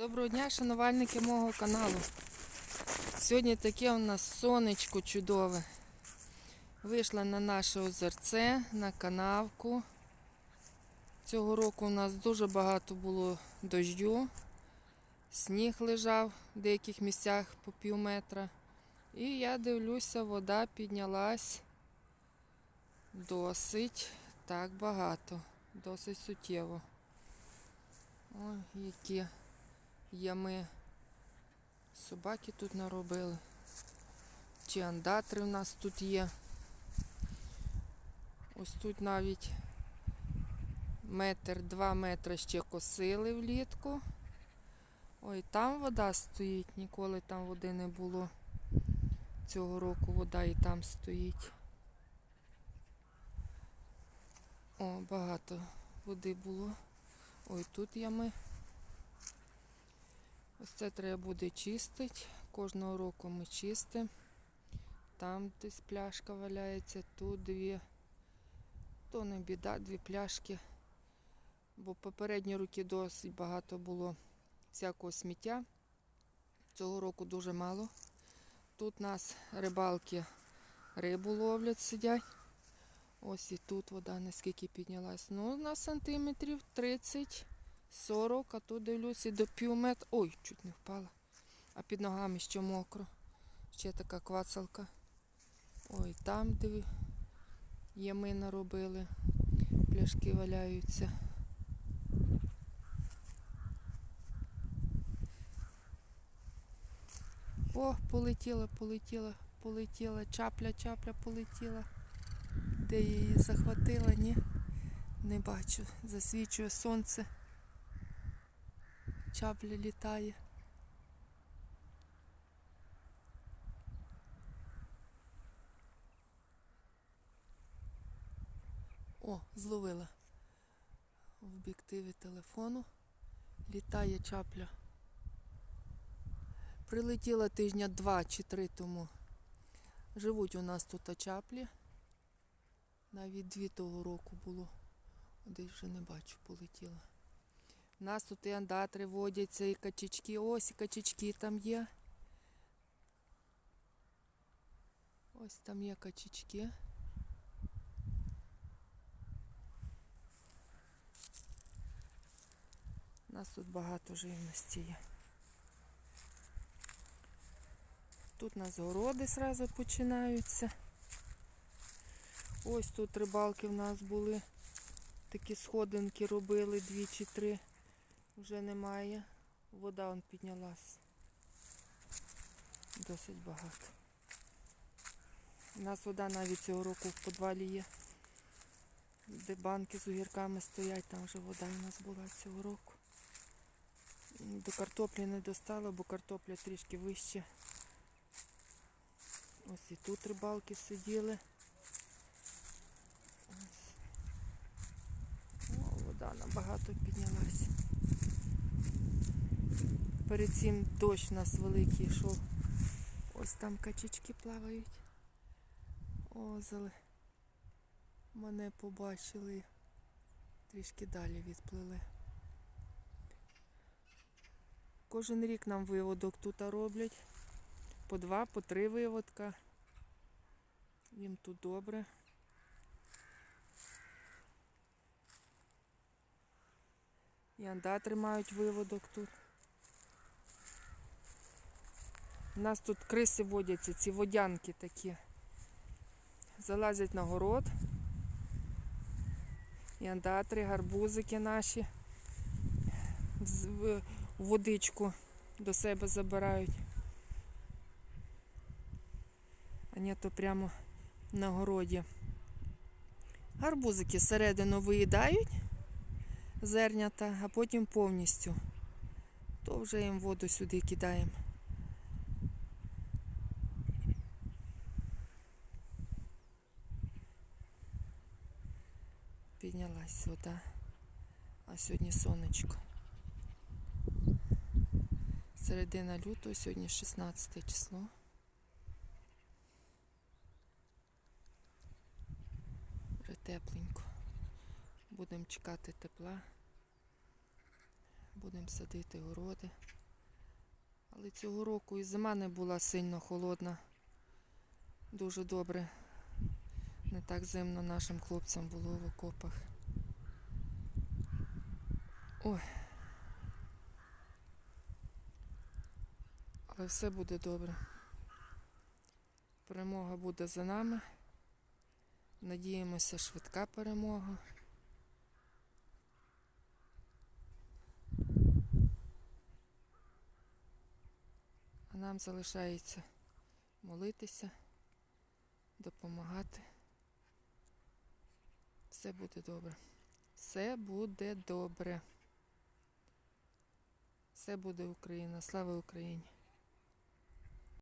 Доброго дня, шанувальники мого каналу. Сьогодні таке у нас сонечко чудове. Вийшла на наше озерце, на канавку. Цього року у нас дуже багато було дождю. Сніг лежав в деяких місцях по пів метра. І я дивлюся, вода піднялась досить так багато, досить суттєво. Ой, які ями собаки тут наробили. Чи андатри у нас тут є. Ось тут навіть метр, два метри ще косили влітку. Ой, там вода стоїть, ніколи там води не було. Цього року вода і там стоїть. О, багато води було. Ой, тут ями. Ось це треба буде чистити. Кожного року ми чистимо. Там десь пляшка валяється, тут дві. То не біда, дві пляшки. Бо попередні роки досить багато було всякого сміття. Цього року дуже мало. Тут нас рибалки рибу ловлять, сидять. Ось і тут вода наскільки піднялась. Ну, на сантиметрів 30. 40, а тут дивлюсь і до пів метра. Ой, чуть не впала. А під ногами ще мокро. Ще така квацалка. Ой, там де ями наробили. Пляшки валяються. О, полетіла, полетіла, полетіла. Чапля, чапля полетіла. Де її захватила, ні? Не бачу. Засвічує сонце. Чапля літає. О, зловила в об'єктиві телефону. Літає чапля. Прилетіла тижня два чи три тому. Живуть у нас тут чаплі. Навіть дві того року було. Десь вже не бачу, полетіла. У нас тут і андатри водяться, і качечки. Ось і качечки там є. Ось там є качечки. У нас тут багато живності є. Тут у нас городи зразу починаються. Ось тут рибалки в нас були. Такі сходинки робили дві чи три. Вже немає. Вода он піднялась. Досить багато. У нас вода навіть цього року в підвалі є. Де банки з огірками стоять, там вже вода у нас була цього року. До картоплі не достала, бо картопля трішки вище. Ось і тут рибалки сиділи. О, вода набагато піднялась. Перед цим дощ у нас великий йшов. Ось там качечки плавають. О, зали. Мене побачили. Трішки далі відплили. Кожен рік нам виводок тут роблять. По два, по три виводка. Їм тут добре. І андатри мають виводок тут. У нас тут криси водяться, ці водянки такі. Залазять на город. І андатри, гарбузики наші в- водичку до себе забирають. А ні, то прямо на городі. Гарбузики всередину виїдають зернята, а потім повністю. То вже їм воду сюди кидаємо. Піднялась вода. А сьогодні сонечко. Середина лютого, сьогодні 16 число. Вже тепленько. Будемо чекати тепла. Будемо садити городи. Але цього року і зима не була сильно холодна. Дуже добре. Не так зимно нашим хлопцям було в окопах. Ой. Але все буде добре. Перемога буде за нами. Надіємося, швидка перемога. А нам залишається молитися, допомагати. Все буде добре. Все буде добре. Все буде Україна. Слава Україні!